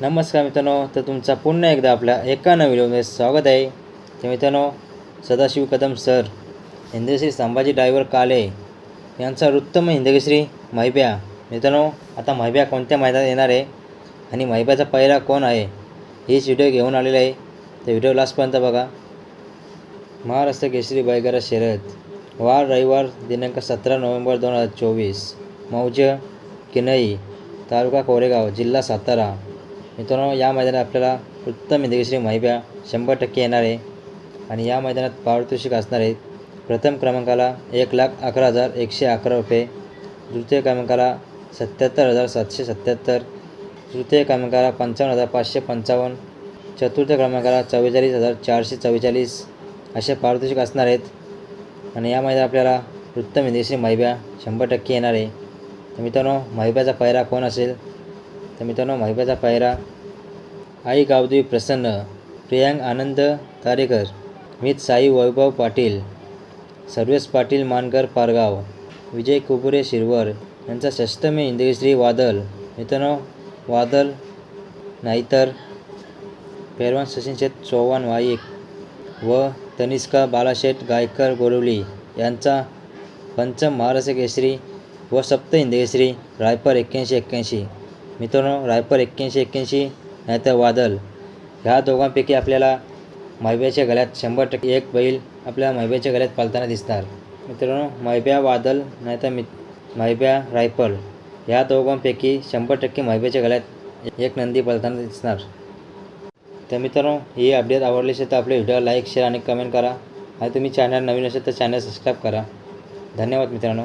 नमस्कार मित्रांनो तर तुमचा पुन्हा एकदा आपल्या एका नवीन व्हिडिओमध्ये स्वागत आहे. तर मित्रांनो सदाशिव कदम सर हिंदकेसरी संभाजी ड्रायव्हर काले यांचा वृत्तम हिंदगेश्री महिब्या. मित्रांनो आता महिब्या कोणत्या मैदानात येणार आहे आणि महिब्याचा पहिला कोण आहे? हेच व्हिडिओ घेऊन आलेला आहे. तर व्हिडिओ लास्टपर्यंत बघा. महाराष्ट्र केसरी बैगरा शरद वार रविवार दिनांक सतरा नोव्हेंबर दोन हजार चोवीस मौज किनई तालुका कोरेगाव जिल्हा सातारा. मित्रांनो या मैदानात आपल्याला उत्तम हिंदकेश्वरी महिब्या शंभर टक्के येणार आहे. आणि या मैदानात पारितोषिक असणार आहेत प्रथम क्रमांकाला एक लाख अकरा हजार एकशे अकरा रुपये. द्वितीय क्रमांकाला सत्याहत्तर हजार सातशे सत्याहत्तर. तृतीय क्रमांकाला पंचावन्न हजार पाचशे पंचावन्न. चतुर्थ क्रमांकाला चव्वेचाळीस हजार चारशे चव्वेचाळीस. असे पारितोषिक असणार आहेत. आणि या मैदानात आपल्याला उत्तम हिंदेशी महिब्या शंभर टक्के येणार आहे. तर मित्रांनो महिब्याचा पायरा कोण असेल? तर मित्रांनो महिब्याचा पायरा. आई गावदेवी प्रसन्न. प्रियांक आनंद तारेकर. मित साई वैभव पाटील. सर्वेश पाटील मानकर पारगाव. विजय कुबुरे शिरवर. यांचा षष्टमी इंद्रश्री वादल. मित्रांनो वादल नाहीतर पेरवान सचिन शेठ चौहान वाईक व तनिष्का बालाशेठ गायकर गोरवली यांचा पंचम महाराष्ट्र केसरी व सप्त इंद्रश्री रायपर एक्क्याऐंशी एक्क्याऐंशी. मित्रांनो रायपर एक्क्याऐंशी एक्क्याऐंशी नाहीतर वादल. ह्या दोघांपैकी आपल्याला मैब्याच्या गळ्यात शंभर टक्के एक बैल आपल्या मैब्याच्या गळ्यात पालताना दिसणार. मित्रांनो मैब्या वादल नाहीतर मि मैब्या रायफल ह्या दोघांपैकी शंभर टक्के मैब्याच्या गळ्यात एक नंदी पालताना दिसणार. तर मित्रांनो ही अपडेट आवडली असेल तर आपले व्हिडिओ लाईक शेअर आणि कमेंट करा. आणि तुम्ही चॅनल नवीन असेल तर चॅनल सबस्क्राईब करा. धन्यवाद मित्रांनो.